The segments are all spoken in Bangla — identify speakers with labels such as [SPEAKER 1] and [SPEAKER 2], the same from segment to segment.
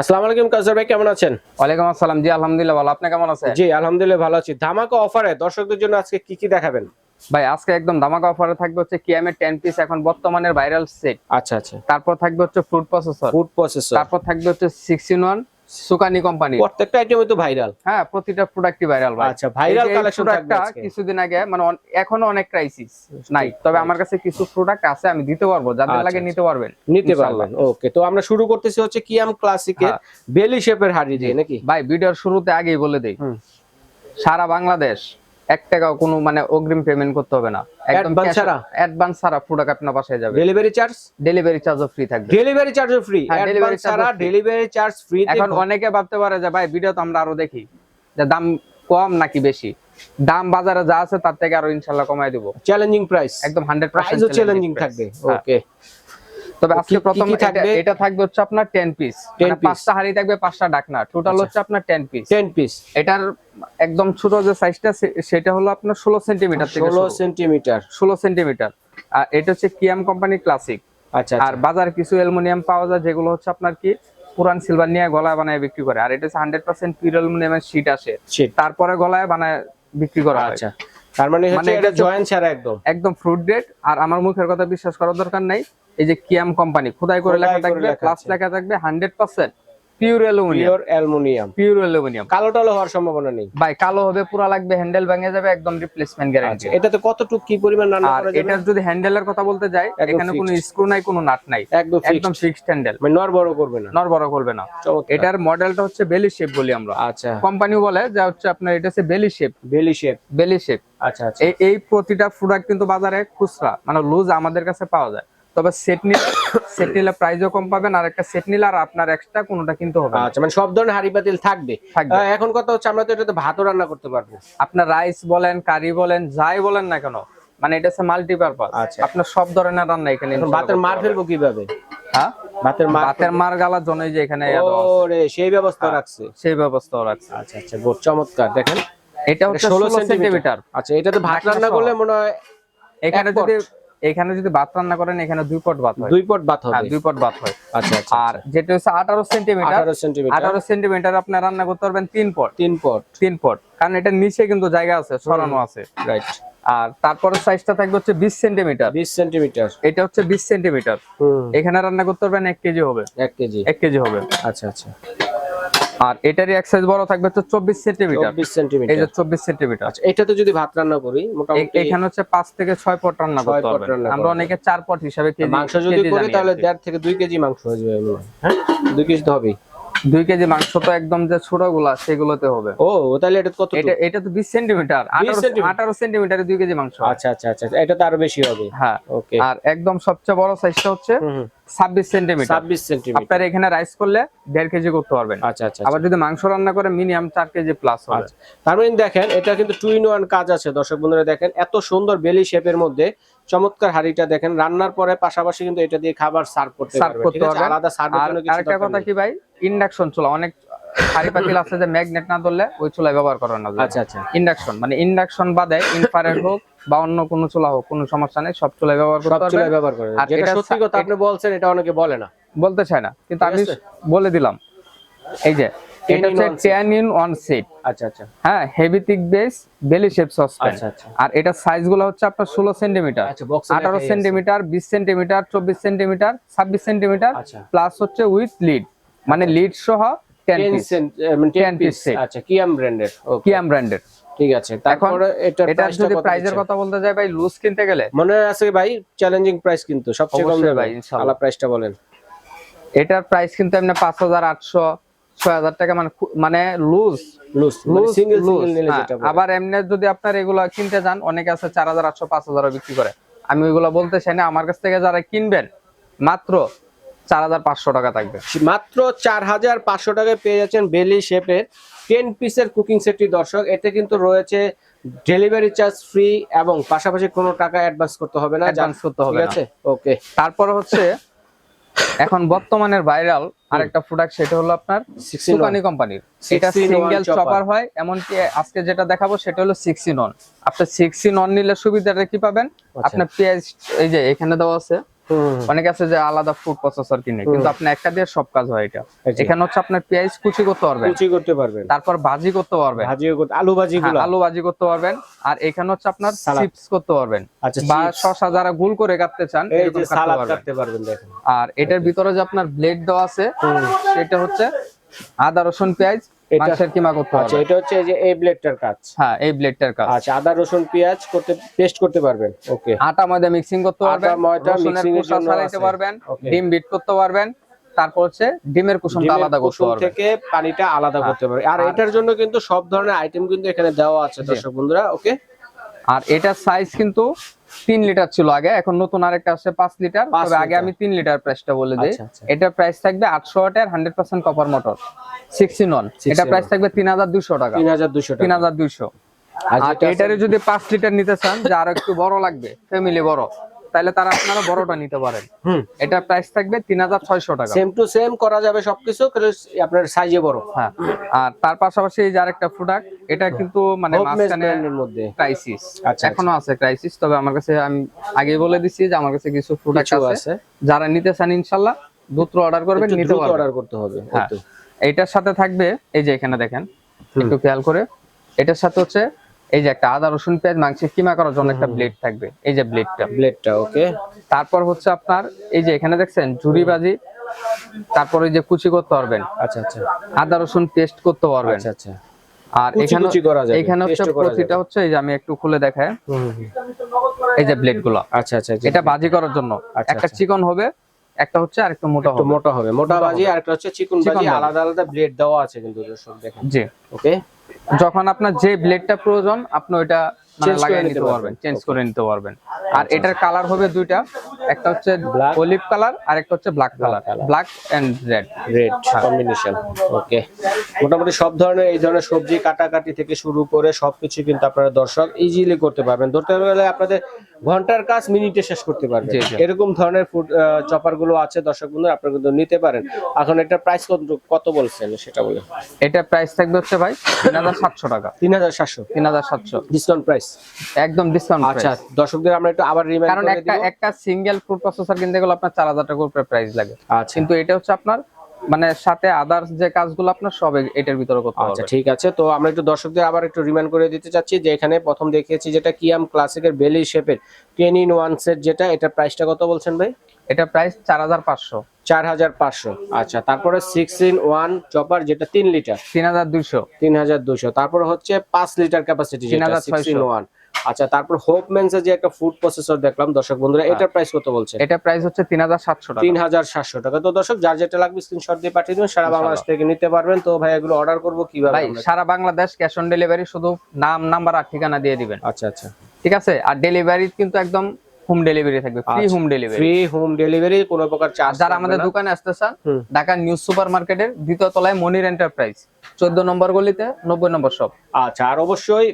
[SPEAKER 1] আসসালামু আলাইকুম কাউসার ভাই কেমন আছেন?
[SPEAKER 2] ওয়ালাইকুম আসসালাম। জি আলহামদুলিল্লাহ ভালো। আপনি কেমন আছেন?
[SPEAKER 1] জি আলহামদুলিল্লাহ ভালো আছি। ধামাকা অফারে দর্শকদের জন্য আজকে কি কি দেখাবেন?
[SPEAKER 2] ভাই আজকে একদম ধামাকা অফারে থাকবে হচ্ছে কিয়ামের টেন পিস এখন বর্তমানের ভাইরাল সেট
[SPEAKER 1] আচ্ছা আচ্ছা।
[SPEAKER 2] তারপর থাকবে হচ্ছে ফুড প্রসেসর
[SPEAKER 1] ফুড প্রসেসর
[SPEAKER 2] তারপর থাকবে হচ্ছে সিক্সটিন ওয়ান সুকানি কোম্পানি
[SPEAKER 1] প্রত্যেকটা আইটেমে তো ভাইরাল
[SPEAKER 2] হ্যাঁ প্রতিটা প্রোডাক্টই ভাইরাল ভাই।
[SPEAKER 1] আচ্ছা ভাইরাল কালেকশন থাকবে
[SPEAKER 2] কিছুদিন আগে মানে এখনও অনেক ক্রাইসিস নাই। তবে আমার কাছে কিছু প্রোডাক্ট আছে আমি দিতে পারব। যাদের
[SPEAKER 1] আচ্ছা,
[SPEAKER 2] লাগে
[SPEAKER 1] আচ্ছা।
[SPEAKER 2] নিতে পারবেন।
[SPEAKER 1] নিতে পারবেন। ওকে তো আমরা শুরু করতেছি হচ্ছে কিয়াম ক্লাসিকের
[SPEAKER 2] ক্লাসিকে
[SPEAKER 1] বেলি শেপের হাড়ি দিয়ে নাকি?
[SPEAKER 2] ভাই ভিডিওর শুরুতে আগেই বলে দেই। সারা বাংলাদেশ এক টাকাও কোনো মানে অগ্রিম পেমেন্ট করতে হবে না। একদম
[SPEAKER 1] ছাড়া?
[SPEAKER 2] অ্যাডভান্স ছাড়া প্রোডাক্ট আপনার বাসায় যাবে।
[SPEAKER 1] ডেলিভারি চার্জ
[SPEAKER 2] ডেলিভারি চার্জও ফ্রি থাকবে।
[SPEAKER 1] ডেলিভারি চার্জও ফ্রি
[SPEAKER 2] হ্যাঁ,
[SPEAKER 1] ডেলিভারি ছাড়া ডেলিভারি চার্জ ফ্রি
[SPEAKER 2] এখন অনেকে ভাবতে পারে যে ভাই ভিডিও তো আমরা আরও দেখি যে দাম কম নাকি বেশি? দাম বাজারে যা আছে তার থেকে আরও ইনশাল্লাহ কমাই দেবো।
[SPEAKER 1] চ্যালেঞ্জিং প্রাইস
[SPEAKER 2] একদম হান্ড্রেড
[SPEAKER 1] প্রাইসও চ্যালেঞ্জিং থাকবে। ওকে
[SPEAKER 2] তবে আজকে প্রথম এটা-
[SPEAKER 1] থাকবে?
[SPEAKER 2] হচ্ছে আপনার টেন পিস
[SPEAKER 1] 10 piece।
[SPEAKER 2] পাঁচটা হাড়ি থাকবে পাঁচটা ডাকনা। টোটাল
[SPEAKER 1] আচ্ছা।
[SPEAKER 2] হচ্ছে আপনার টেন পিস
[SPEAKER 1] 10 পিস
[SPEAKER 2] এটার একদম ছোট যে সাইজটা সেটা হলো আপনার ষোলো সেন্টিমিটার থেকে
[SPEAKER 1] 16 সেন্টিমিটার
[SPEAKER 2] ষোলো সেন্টিমিটার আর এটা হচ্ছে কিয়াম কোম্পানি ক্লাসিক
[SPEAKER 1] আচ্ছা
[SPEAKER 2] আর বাজার কিছু অ্যালুমিনিয়াম পাওয়া যায় যেগুলো হচ্ছে আপনার কি পুরান সিলভার নিয়ে গলায় বানায় বিক্রি করে। আর এটা হচ্ছে হান্ড্রেড পার্সেন্ট পিওর অ্যালুমিনিয়ামের শীট আসে। তারপরে গলায় বানায় বিক্রি করা হয়।
[SPEAKER 1] আচ্ছা। তার মানে হচ্ছে
[SPEAKER 2] মানে
[SPEAKER 1] এটা জয়েন্ট ছাড়া একদম।
[SPEAKER 2] একদম ফ্রুট গ্রেড আর আমার মুখের কথা বিশ্বাস করার দরকার নাই। এই যে কিয়াম কোম্পানি খোদাই করে লেখা থাকবে প্লাস লেখা থাকবে hundred percent pure aluminium
[SPEAKER 1] pure aluminium
[SPEAKER 2] pure aluminium
[SPEAKER 1] কালো টালো হওয়ার সম্ভাবনা নেই।
[SPEAKER 2] ভাই কালো হবে পুরা লাগবে হ্যান্ডেল ভেঙে যাবে একদম রিপ্লেসমেন্ট গ্যারান্টি
[SPEAKER 1] আচ্ছা এটাতে কতটুকু কি পরিমাণ রান্না করা যাবে?
[SPEAKER 2] এটার যদি হ্যান্ডেলের কথা বলতে যাই এখানে কোনো স্ক্রু নাই কোনো নাট নাই।
[SPEAKER 1] একদম
[SPEAKER 2] একদম
[SPEAKER 1] ফিক্সড
[SPEAKER 2] হ্যান্ডেল
[SPEAKER 1] মানে নর বড় করবে না।
[SPEAKER 2] নর বড় করবে না। এটার মডেলটা হচ্ছে বেলি শেপ বলি আমরা।
[SPEAKER 1] আচ্ছা।
[SPEAKER 2] কোম্পানি বলে যে হচ্ছে আপনার এটা হচ্ছে belly shape
[SPEAKER 1] belly shape
[SPEAKER 2] belly shape
[SPEAKER 1] আচ্ছা আচ্ছা।
[SPEAKER 2] এই প্রতিটা প্রোডাক্ট কিন্তু বাজারে খুচরা মানে লুজ আমাদের কাছে পাওয়া যায়। তবে সেট নিলে সেট নিলে প্রাইসও কম পাবেন আর একটা সেট নিলে আর আপনার এক্সট্রা কোনোটা কিনতে হবে।
[SPEAKER 1] আচ্ছা মানে সব ধরনের হাড়ি পাতিল থাকবে। এখন কথা হচ্ছে আমরা তো এটাতে ভাতও রান্না করতে পারব।
[SPEAKER 2] আপনার রাইস বলেন কারি বলেন যাই বলেন না কেন মানে এটা হচ্ছে মাল্টিপারপাস
[SPEAKER 1] আচ্ছা।
[SPEAKER 2] আপনার সব ধরনের রান্না এখানে
[SPEAKER 1] ভাতের মার ফেলব কীভাবে?
[SPEAKER 2] হ্যাঁ?
[SPEAKER 1] ভাতের মার
[SPEAKER 2] ভাতের মার গালার জন্যই যে এখানে
[SPEAKER 1] ওরে সেই ব্যবস্থা রাখছে।
[SPEAKER 2] সেই ব্যবস্থাও রাখছে।
[SPEAKER 1] আচ্ছা আচ্ছা চমৎকার। দেখেন
[SPEAKER 2] এটা হচ্ছে ষোলো সেন্টিমিটার
[SPEAKER 1] আচ্ছা এটাতে ভাত রান্না। করলে মনে হয়
[SPEAKER 2] এখানে যদি এখানে যদি ভাত রান্না করেন এখানে দুই পট ভাত হয়।
[SPEAKER 1] দুই পট ভাত
[SPEAKER 2] হ্যাঁ
[SPEAKER 1] হবে
[SPEAKER 2] দুই পট ভাত হয়।
[SPEAKER 1] আচ্ছা আচ্ছা
[SPEAKER 2] আর যেটা হচ্ছে আঠারো সেন্টিমিটার
[SPEAKER 1] আঠারো সেন্টিমিটার
[SPEAKER 2] আপনি রান্না করতে পারবেন তিন পট।
[SPEAKER 1] তিন পট।
[SPEAKER 2] তিন পট। কারণ এটা নিচে কিন্তু জায়গা আছে সরানো আছে।
[SPEAKER 1] রাইট
[SPEAKER 2] আর তারপরে সাইজটা থাকবে হচ্ছে বিশ সেন্টিমিটার
[SPEAKER 1] বিশ সেন্টিমিটার
[SPEAKER 2] এটা হচ্ছে বিশ সেন্টিমিটার এখানে রান্না করতে পারবেন এক কেজি হবে।
[SPEAKER 1] এক কেজি।
[SPEAKER 2] এক কেজি হবে।
[SPEAKER 1] আচ্ছা আচ্ছা।
[SPEAKER 2] আর এটারই এক সাইজ বড় থাকবে হচ্ছে চব্বিশ সেন্টিমিটার
[SPEAKER 1] চব্বিশ
[SPEAKER 2] এই
[SPEAKER 1] সেন্টিমিটার
[SPEAKER 2] যে চব্বিশ সেন্টিমিটার
[SPEAKER 1] আচ্ছা এটাতে যদি ভাত রান্না করি মোটামুটি
[SPEAKER 2] এখানে হচ্ছে পাঁচ থেকে ছয় পট রান্না করতে
[SPEAKER 1] পট
[SPEAKER 2] হবে।
[SPEAKER 1] রান্না
[SPEAKER 2] আমরা অনেকে চার পট হিসাবে
[SPEAKER 1] মাংস যদি করি তাহলে দেড় থেকে দুই কেজি মাংস হয়ে যাবে হ্যাঁ? দুই কেজি তো হবেই।
[SPEAKER 2] দুই কেজি মাংস তো একদম যে ছোটগুলা সেগুলোতে হবে।
[SPEAKER 1] ও তাহলে এটা কত
[SPEAKER 2] এটা এটা তো বিশ সেন্টিমিটার।
[SPEAKER 1] 20 সেন্টিমিটার।
[SPEAKER 2] আঠারো সেন্টিমিটারে দুই কেজি মাংস।
[SPEAKER 1] আচ্ছা আচ্ছা আচ্ছা এটা তো আরও বেশি হবে।
[SPEAKER 2] হ্যাঁ।
[SPEAKER 1] ওকে
[SPEAKER 2] আর একদম সবচেয়ে বড় সাইজটা হচ্ছে ছাব্বিশ সেন্টিমিটার।
[SPEAKER 1] ছাব্বিশ সেন্টিমিটার।
[SPEAKER 2] আপনার এখানে রাইস করলে দেড় কেজি করতে পারবেন।
[SPEAKER 1] আচ্ছা আচ্ছা
[SPEAKER 2] আবার যদি মাংস রান্না করে মিনিমাম চার কেজি প্লাস হবে।
[SPEAKER 1] আচ্ছা। তার মানে দেখেন এটা কিন্তু টু ইন ওয়ান কাজ আছে। দর্শক বন্ধুরা দেখেন এত সুন্দর বেলি শেপের মধ্যে চমৎকার হাড়িটা দেখেন। রান্নার পরে পাশাপাশি কিন্তু এটা দিয়ে খাবার সার্ভ করতে পারবে ঠিক আছে? আলাদা সার্ভের
[SPEAKER 2] আর
[SPEAKER 1] জন্য কিছু
[SPEAKER 2] আরেকটা কথা কি ভাই? ইন্ডাকশন চুলা। অনেক হাড়ি পাতিল আছে যে ম্যাগনেট না ধরলে ওই চুলায় ব্যবহার করা না
[SPEAKER 1] আচ্ছা আচ্ছা।
[SPEAKER 2] ইন্ডাকশন মানে ইন্ডাকশন বাদে ইনফ্রারেড হোক বা অন্য কোনো চুলা হোক কোনো সমস্যা নেই সব চুলায় ব্যবহার করতে
[SPEAKER 1] চুলায় ব্যবহার করে
[SPEAKER 2] আর এটা
[SPEAKER 1] সত্যি কথা আপনি বলছেন এটা অনেকে বলে না।
[SPEAKER 2] বলতে চাই না। কিন্তু আমি বলে দিলাম। এই যে এটা হচ্ছে
[SPEAKER 1] one set।
[SPEAKER 2] Ten in one set
[SPEAKER 1] আচ্ছা আচ্ছা।
[SPEAKER 2] হ্যাঁ heavy thick base belly shape saucepan
[SPEAKER 1] আচ্ছা আচ্ছা।
[SPEAKER 2] আর এটা সাইজগুলো হচ্ছে আপনার ষোলো সেন্টিমিটার
[SPEAKER 1] আচ্ছা বক্স
[SPEAKER 2] আঠারো সেন্টিমিটার বিশ সেন্টিমিটার চব্বিশ সেন্টিমিটার ছাব্বিশ সেন্টিমিটার
[SPEAKER 1] আচ্ছা।
[SPEAKER 2] প্লাস হচ্ছে উইথ লিড মানে লিড সহ টেন
[SPEAKER 1] 10
[SPEAKER 2] পিস 10
[SPEAKER 1] 10 পিস আচ্ছা কিয়াম ব্র্যান্ডের ওকে
[SPEAKER 2] কিয়াম ব্র্যান্ডের
[SPEAKER 1] ঠিক আছে তারপরে এটা
[SPEAKER 2] এটা যদি প্রাইজের কথা বলতে যাই ভাই লুজ কিনতে গেলে?
[SPEAKER 1] মনে আছে ভাই চ্যালেঞ্জিং প্রাইস কিন্তু সবচেয়ে কম
[SPEAKER 2] ভাই, ইনশাআল্লাহ।
[SPEAKER 1] আলা প্রাইসটা বলেন।
[SPEAKER 2] এটার প্রাইস কিন্তু এমনি পাঁচ হাজার আটশো ছয় হাজার টাকা মানে মানে loose
[SPEAKER 1] loose
[SPEAKER 2] loose
[SPEAKER 1] single single নিলে যেটা
[SPEAKER 2] হ্যাঁ, আবার এমনি যদি আপনার এগুলা কিনতে যান অনেকে আছে চার হাজার আটশো পাঁচ হাজারও বিক্রি করে। আমি ওইগুলা বলতে চাই না আমার কাছ থেকে যারা কিনবেন মাত্র চার হাজার পাঁচশো টাকা থাকবে।
[SPEAKER 1] মাত্র চার হাজার পাঁচশো টাকায় পেয়ে যাচ্ছেন বেলি শেপের টেন পিসের কুকিং সেটটি দর্শক এতে কিন্তু রয়েছে ডেলিভারি চার্জ ফ্রি এবং পাশাপাশি কোনো টাকা অ্যাডভান্স করতে হবে না
[SPEAKER 2] Advance করতে হবে
[SPEAKER 1] ঠিক আছে? ওকে
[SPEAKER 2] তারপর হচ্ছে এখন বর্তমানের ভাইরাল আরেকটা প্রোডাক্ট সেটা হলো আপনার
[SPEAKER 1] 16
[SPEAKER 2] সুকানি কোম্পানির এটা সিঙ্গেল চপার হয় এমনকি আজকে যেটা দেখাবো সেটা হলো six sixty non six in non নিলে সুবিধাটা কি পাবেন?
[SPEAKER 1] আচ্ছা।
[SPEAKER 2] আপনার পেঁয়াজ এই যে এখানে দেওয়া আছে অনেকে আছে যে আলাদা ফুড প্রসেসর কিনে কিন্তু আপনি একটা দিয়ে সব কাজ হয় এটা। এখানে হচ্ছে আপনার পেঁয়াজ কুচি করতে পারবেন।
[SPEAKER 1] কুচি করতে পারবেন।
[SPEAKER 2] তারপর ভাজি করতে পারবেন।
[SPEAKER 1] ভাজিও করতে আলু ভাজি
[SPEAKER 2] হ্যাঁ, আলু ভাজি করতে পারবেন। আর এখানে হচ্ছে আপনার চিপস করতে পারবেন।
[SPEAKER 1] আচ্ছা
[SPEAKER 2] বা। শসা যারা গুল করে কাটতে চান
[SPEAKER 1] এই
[SPEAKER 2] এরকম
[SPEAKER 1] যে
[SPEAKER 2] কাটতে
[SPEAKER 1] সালাদ
[SPEAKER 2] পারবেন।
[SPEAKER 1] কাটতে পারবেন দেখেন।
[SPEAKER 2] আর এটার ভিতরে যে আপনার ব্লেড দেওয়া আছে সেটা হচ্ছে আদা রসুন পেঁয়াজ মাংসের কিমা করতে
[SPEAKER 1] আচ্ছা এটা হচ্ছে এই যে এই ব্লেডটার কাজ।
[SPEAKER 2] হ্যাঁ এই ব্লেডটার কাজ।
[SPEAKER 1] আচ্ছা আদা রসুন পেঁয়াজ করতে পেস্ট করতে পারবেন। ওকে
[SPEAKER 2] আটা ময়দা মিক্সিং করতে
[SPEAKER 1] আটা, ময়দা মিক্সিং এর জন্য
[SPEAKER 2] ছাড়াইতে পারবেন। ডিম বিট করতে পারবেন। তারপর হচ্ছে ডিমের কুসুমটা আলাদা করতে
[SPEAKER 1] কুসুম থেকে পানিটা আলাদা
[SPEAKER 2] হ্যাঁ।
[SPEAKER 1] করতে পারবে আর
[SPEAKER 2] আর-
[SPEAKER 1] এটার জন্য কিন্তু সব ধরনের আইটেম কিন্তু এখানে দেওয়া আছে দর্শক বন্ধুরা। ওকে
[SPEAKER 2] আর এটার সাইজ কিন্তু তিন লিটার ছিল আগে এখন নতুন আরেকটা আসছে পাঁচ লিটার তবে আগে আমি তিন লিটার প্রাইসটা বলে দিই।
[SPEAKER 1] আচ্ছা, আচ্ছা।
[SPEAKER 2] এটার প্রাইস থাকবে আটশো ওয়াটের hundred percent copper motor sixty non এটা প্রাইস থাকবে তিন হাজার দুশো টাকা।
[SPEAKER 1] তিন হাজার দুশো
[SPEAKER 2] তিন হাজার দুইশো
[SPEAKER 1] আর
[SPEAKER 2] আর এটারে যদি পাঁচ লিটার নিতে চান যে আরও একটু বড় লাগবে ফ্যামিলি বড়। তাহলে তারা আপনারা বড়টা নিতে পারেন। এটার প্রাইস থাকবে তিন হাজার ছয়শো টাকা।
[SPEAKER 1] সেম টু সেম করা যাবে সবকিছু আপনার সাইজে বড়।
[SPEAKER 2] হ্যাঁ। আর তার পাশাপাশি এই যে আরেকটা প্রোডাক্ট এটা কিন্তু মানে
[SPEAKER 1] হোপ মেস
[SPEAKER 2] মাঝখানে
[SPEAKER 1] ব্র্যান্ডের মধ্যে।
[SPEAKER 2] ক্রাইসিস
[SPEAKER 1] আচ্ছা,
[SPEAKER 2] এখনও আছে ক্রাইসিস তবে আমার কাছে আমি আগে বলে দিচ্ছি যে আমার কাছে কিছু প্রোডাক্ট আছে। যারা নিতে চান ইনশাল্লাহ দ্রুত অর্ডার করবেন নিতে
[SPEAKER 1] অর্ডার করতে হবে
[SPEAKER 2] হ্যাঁ।
[SPEAKER 1] একটু।
[SPEAKER 2] সাথে থাকবে এই যে এখানে দেখেন একটু খেয়াল করে। এটার সাথে হচ্ছে এই যে একটা আদা রসুন পেঁয়াজ মাংসের কিমা করার জন্য একটা ব্লেড থাকবে। এই যে ব্লেডটা
[SPEAKER 1] ব্লেডটা ওকে
[SPEAKER 2] তারপর হচ্ছে আপনার এই যে এখানে দেখছেন ঝুরি বাজি তারপর এই যে কুচি করতে পারবেন।
[SPEAKER 1] আচ্ছা আচ্ছা।
[SPEAKER 2] আদা রসুন পেস্ট করতে পারবেন।
[SPEAKER 1] আচ্ছা আচ্ছা।
[SPEAKER 2] আর এখানে
[SPEAKER 1] কুচি করা যাবে,
[SPEAKER 2] এখানে হচ্ছে প্রতিটা হচ্ছে এই যে আমি একটু খুলে দেখাই। এই যে ব্লেডগুলো
[SPEAKER 1] আচ্ছা আচ্ছা। জি।
[SPEAKER 2] এটা বাজি করার জন্য।
[SPEAKER 1] আচ্ছা,
[SPEAKER 2] একটা
[SPEAKER 1] আচ্ছা।
[SPEAKER 2] চিকন হবে একটা হচ্ছে আর একটা মোটা হবে।
[SPEAKER 1] মোটা হবে। মোটা বাজি আর একটা হচ্ছে চিকন বাজি। আলাদা আলাদা ব্লেড দেওয়া আছে কিন্তু দর্শক দেখেন।
[SPEAKER 2] জি।
[SPEAKER 1] ওকে
[SPEAKER 2] যখন আপনার যে ব্লেডটা প্রয়োজন আপনি ওইটা মানে লাগিয়ে
[SPEAKER 1] নিতে পারবেন।
[SPEAKER 2] চেঞ্জ করে নিতে পারবেন। আর এটার কালার হবে দুইটা একটা হচ্ছে. অলিভ কালার আর একটা হচ্ছে black colour black and red
[SPEAKER 1] red combination okay মোটামুটি সব ধরনের এই ধরনের সবজি কাটাকাটি থেকে শুরু করে সবকিছু কিন্তু আপনারা দর্শক ইজিলি করতে পারবেন। ধরতে গেলে আপনাদের ঘণ্টার কাজ মিনিটে শেষ করতে পারবেন। এরকম ধরনের ফুড চপারগুলো আছে দর্শক বন্ধু আপনারা কিন্তু নিতে পারেন। এখন এটা প্রাইস কত কত বলছেন? সেটা বলে
[SPEAKER 2] এটা প্রাইস থাকবে হচ্ছে ভাই তিন হাজার সাতশো টাকা।
[SPEAKER 1] তিন হাজার সাতশো।
[SPEAKER 2] তিন হাজার সাতশো।
[SPEAKER 1] ডিসকাউন্ট প্রাইস
[SPEAKER 2] একদম ডিসকাউন্ট
[SPEAKER 1] আচ্ছা দর্শকদের আমরা একটু আবার রিমাইন্ড
[SPEAKER 2] কারণ
[SPEAKER 1] করে
[SPEAKER 2] একটা একটা সিঙ্গেল ফুড প্রসেসর কিনতে গেলে আপনার চার হাজার টাকা প্রাইস লাগে।
[SPEAKER 1] আচ্ছা।
[SPEAKER 2] কিন্তু এটা হচ্ছে আপনার মানে সাথে আদার্স যে কাজগুলো আপনার সব এটার ভিতরে করতে
[SPEAKER 1] হবে
[SPEAKER 2] আচ্ছা
[SPEAKER 1] ঠিক আছে। তো আমরা একটু দর্শকদের আবার একটু রিমাইন্ড করে দিতে চাচ্ছি যে এখানে প্রথম দেখিয়েছি যেটা কিয়াম ক্লাসিকের বেলি শেপের টেন ইন ওয়ান সেট যেটা এটা প্রাইসটা কত বলছেন ভাই?
[SPEAKER 2] এটা প্রাইস চার হাজার পাঁচশো।
[SPEAKER 1] চার হাজার পাঁচশো। আচ্ছা তারপরে সিক্স ইন ওয়ান চপার যেটা তিন লিটার
[SPEAKER 2] তিন হাজার দুইশো।
[SPEAKER 1] তিন হাজার দুশো তারপর হচ্ছে পাঁচ লিটার ক্যাপাসিটি যেটা
[SPEAKER 2] 3600
[SPEAKER 1] ইন ওয়ান আচ্ছা তারপর হোপ মেন্সের যে একটা ফুড প্রসেসর দেখলাম দর্শক বন্ধুরা এটার প্রাইস কত বলছে?
[SPEAKER 2] এটা প্রাইস হচ্ছে তিন হাজার সাতশো টাকা।
[SPEAKER 1] তিন হাজার সাতশো টাকা। তো দর্শক যার যেটা লাগবে স্ক্রিনশট দিয়ে পাঠিয়ে দিবেন সারা বাংলাদেশ থেকে নিতে পারবেন। তো ভাই এগুলো অর্ডার করব কীভাবে
[SPEAKER 2] ভাই সারা বাংলাদেশ ক্যাশ অন ডেলিভারি শুধু নাম নাম্বার আর ঠিকানা দিয়ে দিবেন।
[SPEAKER 1] আচ্ছা আচ্ছা।
[SPEAKER 2] ঠিক আছে? আর ডেলিভারি কিন্তু একদম হোম ডেলিভারি থাকবে। Free. Home delivery
[SPEAKER 1] free home delivery কোনো প্রকার চার্জ
[SPEAKER 2] যারা আমাদের দোকানে আসতে চান ঢাকা নিউজ সুপার মার্কেটের দ্বিতীয় তলায় মনির এন্টারপ্রাইজ চোদ্দ নম্বর গলিতে নব্বই নম্বর শপ
[SPEAKER 1] আচ্ছা আর অবশ্যই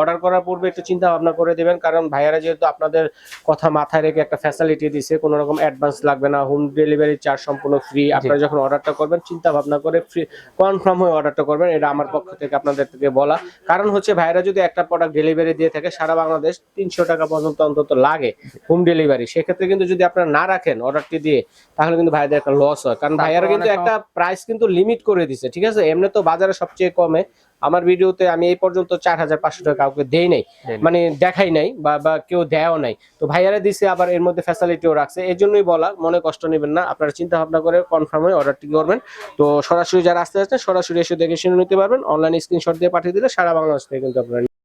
[SPEAKER 1] অর্ডার করার পূর্বে একটু চিন্তা ভাবনা করে দিবেন কারণ ভাইয়ারা যেহেতু আপনাদের কথা মাথায় রেখে একটা ফ্যাসিলিটি দিছে কোনো রকম অ্যাডভান্স লাগবে না হোম ডেলিভারি চার্জ সম্পূর্ণ ফ্রি আপনারা যখন অর্ডারটা করবেন চিন্তা ভাবনা করে ফ্রি কনফার্ম হয়ে অর্ডারটা করবেন এটা আমার পক্ষ থেকে আপনাদের থেকে বলা। কারণ হচ্ছে ভাইয়ারা যদি একটা প্রোডাক্ট ডেলিভারি দিয়ে থাকে সারা বাংলাদেশ তিনশো টাকা পর্যন্ত অন্তত লাগে হোম ডেলিভারি সেক্ষেত্রে কিন্তু যদি আপনারা না রাখেন অর্ডারটি দিয়ে তাহলে কিন্তু ভাইদের একটা লস হয়। কারণ ভাইয়ারা কিন্তু একটা প্রাইস কিন্তু লিমিট করে দিছে ঠিক আছে? এমনি তো বাজারে সবচেয়ে কমে। আমার ভিডিওতে আমি এই পর্যন্ত চার হাজার পাঁচশো টাকা কাউকে দেই নাই। মানে দেখাই নাই বা বা কেউ দেয়ও নাই। তো ভাইয়ারা দিছে আবার এর মধ্যে ফ্যাসিলিটিও রাখছে। এই জন্যই বলা মনে কষ্ট নেবেন না। আপনারা চিন্তা ভাবনা করে কনফার্ম হয়ে অর্ডারটি করবেন। তো সরাসরি যারা আসতে আসতে সরাসরি এসে দেখে শুনে নিতে পারবেন। অনলাইন স্ক্রিনশট দিয়ে পাঠিয়ে দিলে সারা বাংলাদেশ থেকে কিন্তু আপনারা